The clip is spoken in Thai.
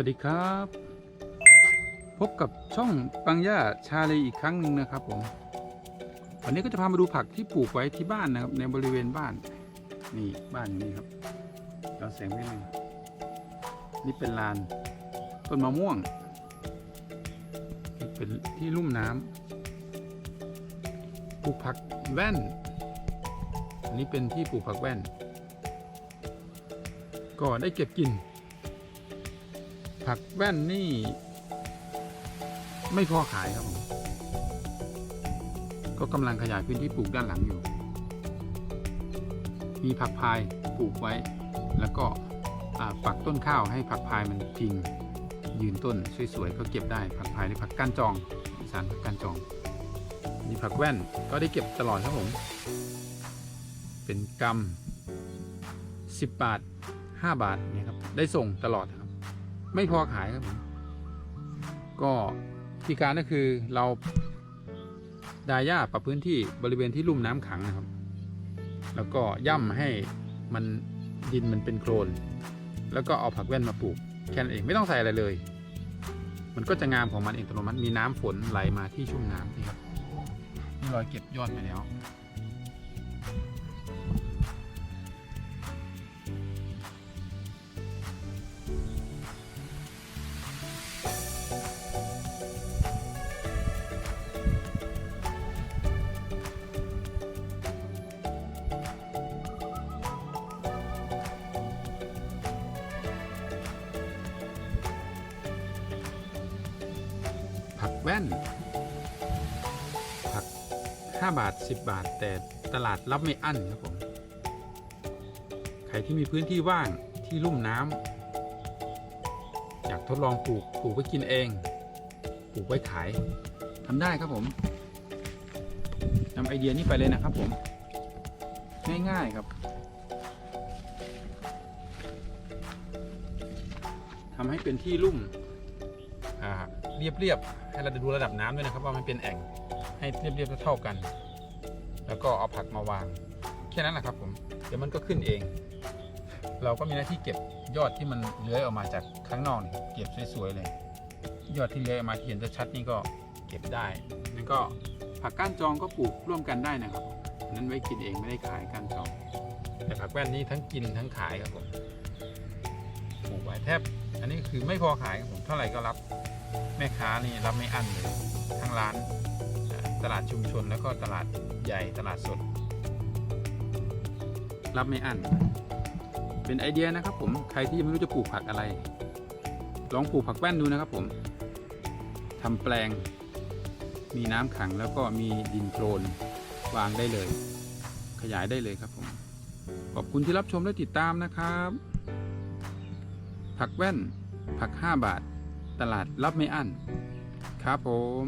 วัสดีครับ พบกับช่องปังย่าชาเลอีกครั้งหนึ่งนะครับผมวันนี้ก็จะพามาดูผักที่ปลูกไว้ที่บ้านนะครับ ในบริเวณบ้าน นี่บ้านอย่นี้ครับเราแสงไว้เลยนี่เป็นลานต้นมะม่วงนี่เป็นที่ลุ่มน้ำปลูกผักแว่น อันนี้เป็นที่ปลูกผักแว่น ก็ได้เก็บกิน ผักแว่นนี่ ไม่พอขายครับผม ก็กำลังขยายพื้นที่ปลูกด้านหลังอยู่ มีผักพายปลูกไว้ แล้วก็ปักต้นข้าวให้ผักพายมันพิง ยืนต้นสวยๆก็เก็บได้ผักพายหรือผักก้านจองสานผักก้านจองมีผักแว่นก็ได้เก็บตลอดครับผม เป็นกำ10 บาท 5 บาทเนี่ยครับ ได้ส่งตลอดครับ ไม่พอขายครับผมก็ที่การก็คือเราดาหญ้าปรับพื้นที่บริเวณที่ลุ่มน้ำขังนะครับ แล้วก็ย่ำให้มันดินมันเป็นโคลน แล้วก็เอาผักแว่นมาปลูกแค่นั้นเองไม่ต้องใส่อะไรเลย มันก็จะงามของมันเองอัตโนมัติมีน้ำฝนไหลมาที่ชุ่มน้ำนี่ครับนี่รอยเก็บยอดไปแล้ว ผักแว่น ผัก 5 บาท 10 บาท แต่ตลาดรับไม่อั้นครับผม ใครที่มีพื้นที่ว่างที่ลุ่มน้ำอยากทดลองปลูกปลูกไว้กินเอง ปลูกไว้ขายทำได้ครับผมนำไอเดียนี้ไปเลยนะครับผม ง่ายๆครับทำให้เป็นที่ลุ่ม เรียบๆให้เราดูระดับน้ำด้วยนะครับ ว่ามันเป็นแอ่งให้เรียบๆเท่ากัน แล้วก็เอาผักมาวาง แค่นั้นแหละครับผมเดี๋ยวมันก็ขึ้นเอง เราก็มีหน้าที่เก็บยอดที่มันเลื้อยออกมาจากข้างนอกนี่เก็บสวยๆเลย ยอดที่เลื้อยออกมาที่เห็นชัดๆนี่ก็เก็บได้นั่นก็ผักก้านจองก็ปลูกร่วมกันได้นะครับนนั้นไว้กินเองไม่ได้ขายก้านจอง แต่ผักแว่นนี่ทั้งกินทั้งขายครับผมปลูกไว้แทบ อันนี้คือไม่พอขายครับผมเท่าไหร่ก็รับ แม่ค้านี่รับไม่อั้นเลยทั้งร้านตลาดชุมชนแล้วก็ตลาดใหญ่ตลาดสด รับไม่อั้นเป็นไอเดียนะครับผมใครที่ไม่รู้จะปลูกผักอะไร ลองปลูกผักแว่นดูนะครับผมทำแปลง มีน้ำขังแล้วก็มีดินโคลนวางได้เลย ขยายได้เลยครับผมขอบคุณที่รับชมและติดตามนะครับ ผักแว่น ผัก 5 บาท ตลาดรับไม่อั้นครับผม